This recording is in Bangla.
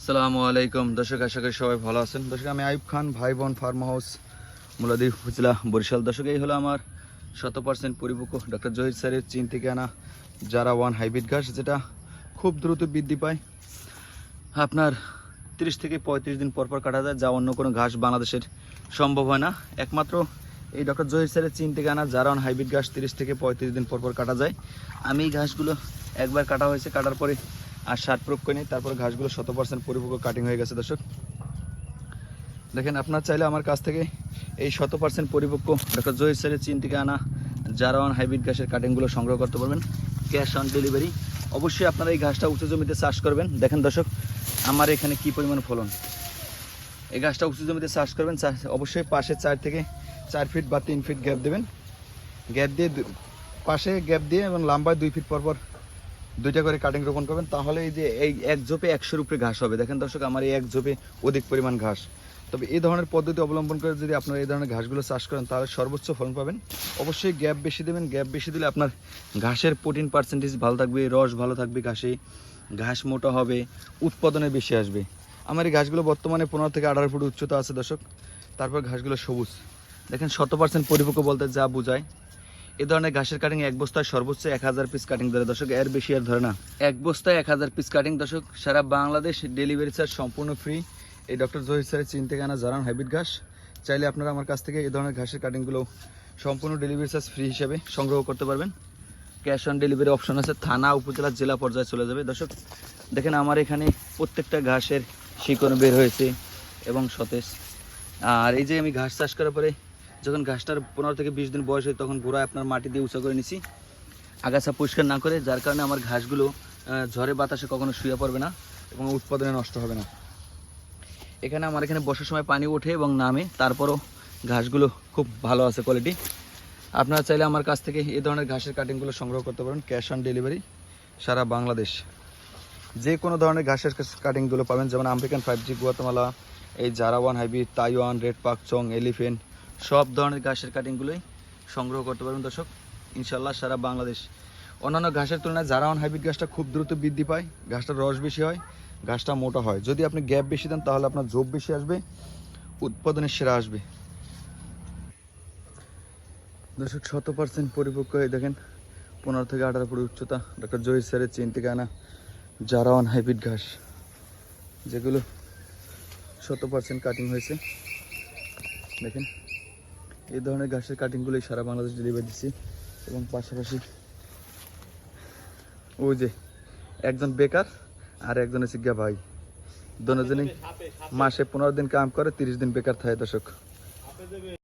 আসসালামু আলাইকুম। দর্শক, আশা করি সবাই ভালো আছেন। দর্শক, আমি আইব খান ভাই বোন ফার্ম হাউস, মুলাদি উপজেলা বরিশাল। দর্শক, এই হলো আমার শত পার্সেন্ট পরিপক্ক ডক্টর জহির স্যারের চীন থেকে আনা যারা ওয়ান হাইব্রিড ঘাস, যেটা খুব দ্রুত বৃদ্ধি পায়। আপনার তিরিশ থেকে পঁয়ত্রিশ দিন পর পর কাটা যায়, যা অন্য কোনো ঘাস বাংলাদেশের সম্ভব হয় না। একমাত্র এই ডক্টর জহির স্যারের চীন থেকে আনা যারা ওয়ান হাইব্রিড ঘাস তিরিশ থেকে পঁয়ত্রিশ দিন পর পর কাটা যায়। আমি এই ঘাসগুলো একবার কাটা হয়েছে, কাটার পরে আর সার প্রয়োগ করে নিই তারপর ঘাসগুলো শত পার্সেন্ট পরিপক্ক কাটিং হয়ে গেছে দর্শক। দেখেন, আপনার চাইলে আমার কাছ থেকে এই শত পার্সেন্ট পরিপক্ক ডক্টর জহির স্যারের চিন থেকে আনা জারাওয়ান হাইব্রিড ঘাসের কাটিংগুলো সংগ্রহ করতে পারবেন ক্যাশ অন ডেলিভারি অবশ্যই আপনারা এই ঘাসটা উঁচু জমিতে চাষ করবেন। দেখেন দর্শক, আমার এখানে কি পরিমাণ ফলন? এই গাছটা উঁচু জমিতে চাষ করবেন অবশ্যই পাশে চার থেকে চার ফিট বা তিন ফিট গ্যাপ দেবেন। গ্যাপ দিয়ে পাশে গ্যাপ দিয়ে এবং লম্বায় দুই ফিট পর পর দুইটা করে কাটিং রোপণ করবেন, তাহলে এই যে এই এক ঝোপে একশোর উপরে ঘাস হবে। দেখেন দর্শক, আমার এই এক ঝোপে অধিক পরিমাণ ঘাস। তবে এই ধরনের পদ্ধতি অবলম্বন করে যদি আপনারা এই ধরনের ঘাসগুলো চাষ করেন, তাহলে সর্বোচ্চ ফলন পাবেন। অবশ্যই গ্যাপ বেশি দেবেন গ্যাপ বেশি দিলে আপনার ঘাসের প্রোটিন পার্সেন্টেজ ভালো থাকবে, রস ভালো থাকবে ঘাসে, ঘাস মোটা হবে, উৎপাদনে বেশি আসবে। আমার এই ঘাসগুলো বর্তমানে পনেরো থেকে আঠারো ফুট উচ্চতা আছে দর্শক, তারপর ঘাসগুলো সবুজ। দেখেন শত পার্সেন্ট পরিপক্ক বলতে যা বোঝায়। এ ধরনের ঘাসের কাটিং এক বস্তায় সর্বোচ্চ এক হাজার পিস কাটিং ধরে। দর্শক, এর বেশি আর ধরে না। এক বস্তায় এক হাজার পিস কাটিং দর্শক, সারা বাংলাদেশ ডেলিভারি চার্জ সম্পূর্ণ ফ্রি এই ডক্টর জহির স্যারের চিন থেকে আনা জারান হাইব্রিড ঘাস। চাইলে আপনারা আমার কাছ থেকে এই ধরনের ঘাসের কাটিংগুলো সম্পূর্ণ ডেলিভারি চার্জ ফ্রি হিসেবে সংগ্রহ করতে পারবেন। ক্যাশ অন ডেলিভারি অপশন আছে, থানা, উপজেলা, জেলা পর্যায়ে চলে যাবে। দর্শক, দেখেন আমার এখানে প্রত্যেকটা ঘাসের শিকড় বের হয়েছে এবং সতেজ। আর এই যে আমি ঘাস চাষ করার পরে যখন ঘাসটার পনেরো থেকে বিশ দিন বয়স হয়, তখন গোড়ায় আপনার মাটি দিয়ে উঁচা করে নিছি। আগাছা পরিষ্কার না করে, যার কারণে আমার ঘাসগুলো ঝড়ে বাতাসে কখনো শুয়ে পড়বে না এবং উৎপাদনে নষ্ট হবে না। এখানে আমার এখানে বসার সময় পানি ওঠে এবং নামে, তারপরও ঘাসগুলো খুব ভালো আছে কোয়ালিটি আপনারা চাইলে আমার কাছ থেকে এই ধরনের ঘাসের কাটিংগুলো সংগ্রহ করতে পারেন ক্যাশ অন ডেলিভারি সারা বাংলাদেশ। যে কোনো ধরনের ঘাসের কাটিংগুলো পাবেন, যেমন আমেরিকান ফাইভ জি গুয়াতামালা এই জারাওয়ান হাইব্রিড তাইওয়ান রেড পাক চং এলিফেন্ট সব ধরনের ঘাসের কাটিংগুলোই সংগ্রহ করতে পারবেন দর্শক। ইনশাল্লাহ সারা বাংলাদেশ। অন্যান্য ঘাসের তুলনায় জারাওয়ান হাইব্রিড ঘাসটা খুব দ্রুত বৃদ্ধি পায়, ঘাসটার রস বেশি হয়, ঘাসটা মোটা হয়। যদি আপনি গ্যাপ বেশি দেন, তাহলে আপনার জোব বেশি আসবে, উৎপাদনের সেরা আসবে। দর্শক শত পার্সেন্ট পরিপক্ক হয়ে দেখেন, পনেরো থেকে আঠারো ফুট উচ্চতা। ডক্টর জহির স্যারের চীন থেকে আনা জারাওয়ান হাইব্রিড ঘাস, যেগুলো শত পার্সেন্ট কাটিং হয়েছে। দেখেন এই ধরনের ঘাসের কাটিংগুলোই সারা বাংলাদেশ ডেলিভারি দিচ্ছি এবং পাশাপাশি ওই যে একজন বেকার আর একজন হচ্ছে গিয়া ভাই। দুজনেই মাসে পনেরো দিন কাম করে তিরিশ দিন বেকার থাকে দর্শক।